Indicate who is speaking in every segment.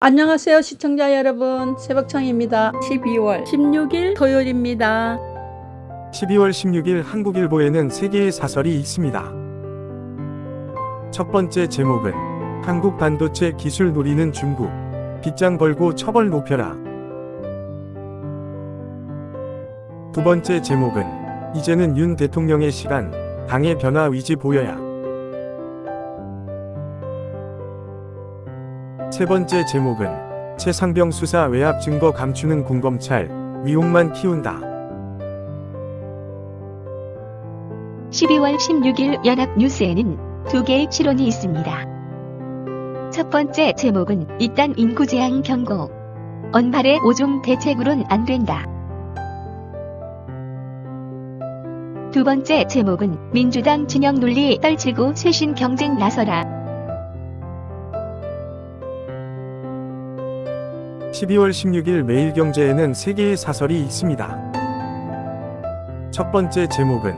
Speaker 1: 안녕하세요 시청자 여러분 새벽청입니다 12월 16일 토요일입니다
Speaker 2: 12월 16일 한국일보에는 세 개의 사설이 있습니다. 첫 번째 제목은 한국 반도체 기술 노리는 중국 빗장 벌고 처벌 높여라. 두 번째 제목은 이제는 윤 대통령의 시간 당의 변화 의지 보여야. 세 번째 제목은 최상병 수사 외압 증거 감추는 군검찰 위용만 키운다.
Speaker 3: 12월 16일 연합뉴스에는 두 개의 실론이 있습니다. 첫 번째 제목은 일단 인구 제한 경고. 언발의 5종 대책으론 안 된다. 두 번째 제목은 민주당 진영 논리 떨치고 쇄신 경쟁 나서라.
Speaker 2: 12월 16일 매일경제에는 세 개의 사설이 있습니다. 첫 번째 제목은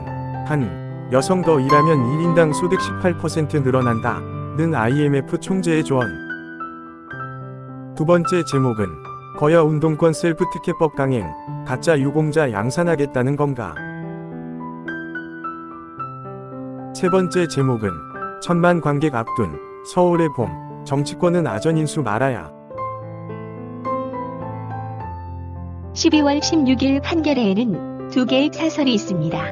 Speaker 2: 한 여성 더 일하면 1인당 소득 18% 늘어난다. 는 IMF 총재의 조언. 두 번째 제목은 거여 운동권 셀프 특혜법 강행, 가짜 유공자 양산하겠다는 건가. 세 번째 제목은 천만 관객 앞둔 서울의 봄, 정치권은 아전인수 말아야.
Speaker 3: 12월 16일 판결에는 두 개의 사설이 있습니다.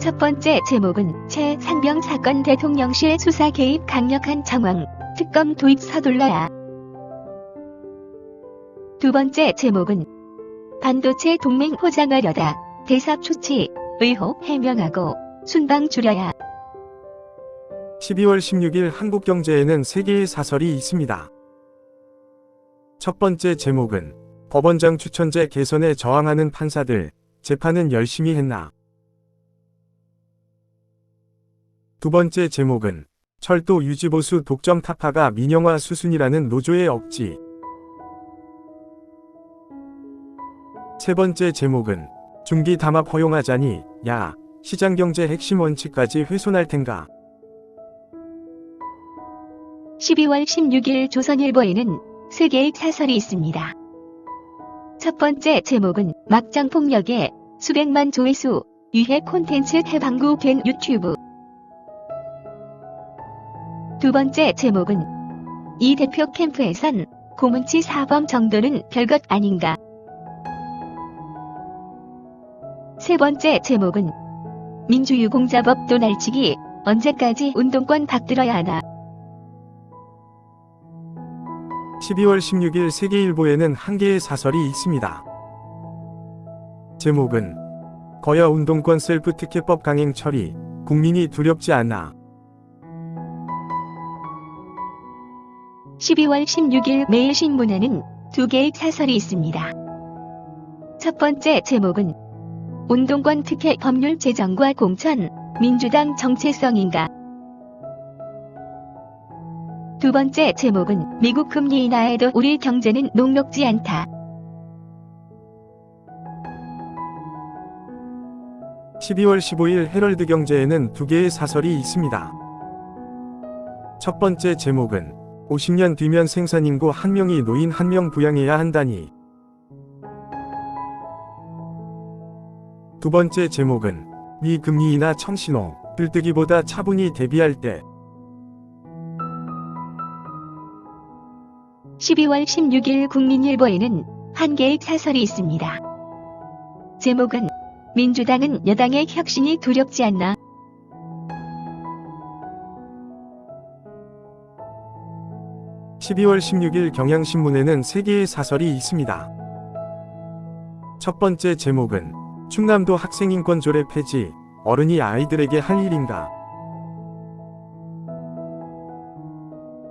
Speaker 3: 첫 번째 제목은 최상병 사건 대통령실 수사 개입 강력한 정황, 특검 도입 서둘러야. 두 번째 제목은 반도체 동맹 포장하려다 대사 조치, 의혹 해명하고 순방 줄여야.
Speaker 2: 12월 16일 한국경제에는 세 개의 사설이 있습니다. 첫 번째 제목은 법원장 추천제 개선에 저항하는 판사들, 재판은 열심히 했나? 두 번째 제목은 철도 유지보수 독점 타파가 민영화 수순이라는 노조의 억지. 세 번째 제목은 중기 담합 허용하자니, 야, 시장경제 핵심 원칙까지 훼손할 텐가?
Speaker 3: 12월 16일 조선일보에는 세 개의 사설이 있습니다. 첫 번째 제목은 막장 폭력에 수백만 조회수, 유해 콘텐츠 해방구 된 유튜브. 두 번째 제목은 이 대표 캠프에선 고문치 사범 정도는 별것 아닌가. 세 번째 제목은 민주유공자법도 날치기 언제까지 운동권 받들어야 하나.
Speaker 2: 12월 16일 세계일보에는 한 개의 사설이 있습니다. 제목은 거여 운동권 셀프 특혜법 강행 처리, 국민이 두렵지 않나.
Speaker 3: 12월 16일 매일신문에는 두 개의 사설이 있습니다. 첫 번째 제목은 운동권 특혜 법률 제정과 공천, 민주당 정체성인가. 두 번째 제목은 미국 금리 인하에도 우리 경제는 녹록지 않다.
Speaker 2: 12월 15일 헤럴드 경제에는 두 개의 사설이 있습니다. 첫 번째 제목은 50년 뒤면 생산인구 한 명이 노인 한명 부양해야 한다니. 두 번째 제목은 미 금리 인하 청신호 들뜨기보다 차분히 대비할 때
Speaker 3: 12월 16일 국민일보에는 한 개의 사설이 있습니다. 제목은 민주당은 여당의 혁신이 두렵지 않나.
Speaker 2: 12월 16일 경향신문에는 세 개의 사설이 있습니다. 첫 번째 제목은 충남도 학생인권 조례 폐지, 어른이 아이들에게 할 일인가?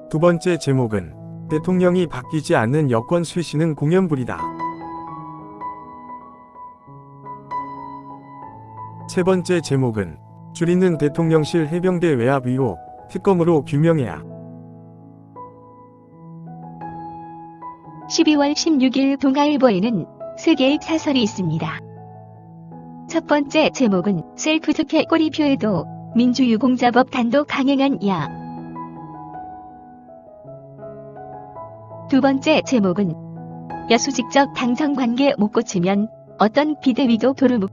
Speaker 2: 두 번째 제목은 대통령이 바뀌지 않는 여권 쇄신은 공연불이다. 세 번째 제목은 줄이는 대통령실 해병대 외압 의혹, 특검으로 규명해야.
Speaker 3: 12월 16일 동아일보에는 세 개의 사설이 있습니다. 첫 번째 제목은 셀프 특혜 꼬리표에도 민주유공자법 단독 강행한 야. 두 번째 제목은 여수 직접 당정 관계 못 고치면 어떤 비대위도 도루묵.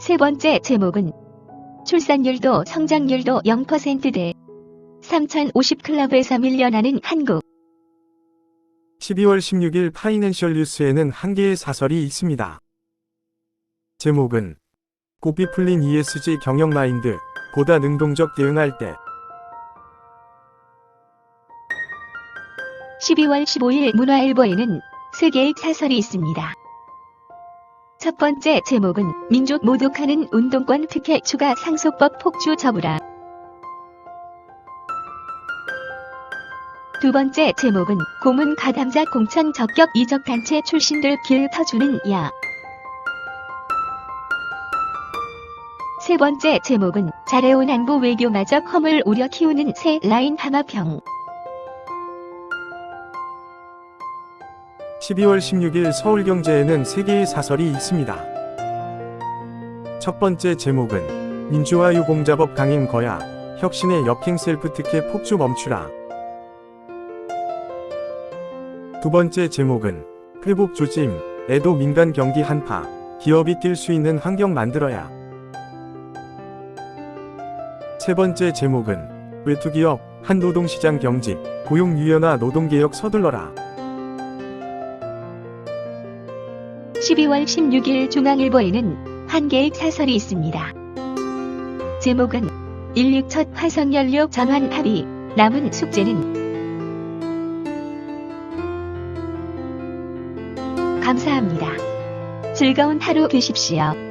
Speaker 3: 세 번째 제목은 출산율도 성장률도 0%대 3050 클럽에서 밀려나는 한국.
Speaker 2: 12월 16일 파이낸셜 뉴스에는 한 개의 사설이 있습니다. 제목은 고삐 풀린 ESG 경영 마인드, 보다 능동적 대응할 때
Speaker 3: 12월 15일 문화일보에는 세 개의 사설이 있습니다. 첫 번째 제목은 민족 모독하는 운동권 특혜 추가 상속법 폭주 저부라. 두 번째 제목은 고문 가담자 공천 적격 이적 단체 출신들 길 터주는 야. 세 번째 제목은 잘해온 안보 외교마저 험을 우려 키우는 새 라인 하마평.
Speaker 2: 12월 16일 서울경제에는 세 개의 사설이 있습니다. 첫 번째 제목은 민주화 유공자법 강행 거야 혁신의 역행 셀프 특혜 폭주 멈추라. 두 번째 제목은 회복 조짐 애도 민간 경기 한파 기업이 뛸 수 있는 환경 만들어야. 세 번째 제목은 외투기업 한 노동시장 경직 고용 유연화 노동개혁 서둘러라.
Speaker 3: 12월 16일 중앙일보에는 한 개의 사설이 있습니다. 제목은 16 첫 화석연료 전환 합의, 남은 숙제는 감사합니다. 즐거운 하루 되십시오.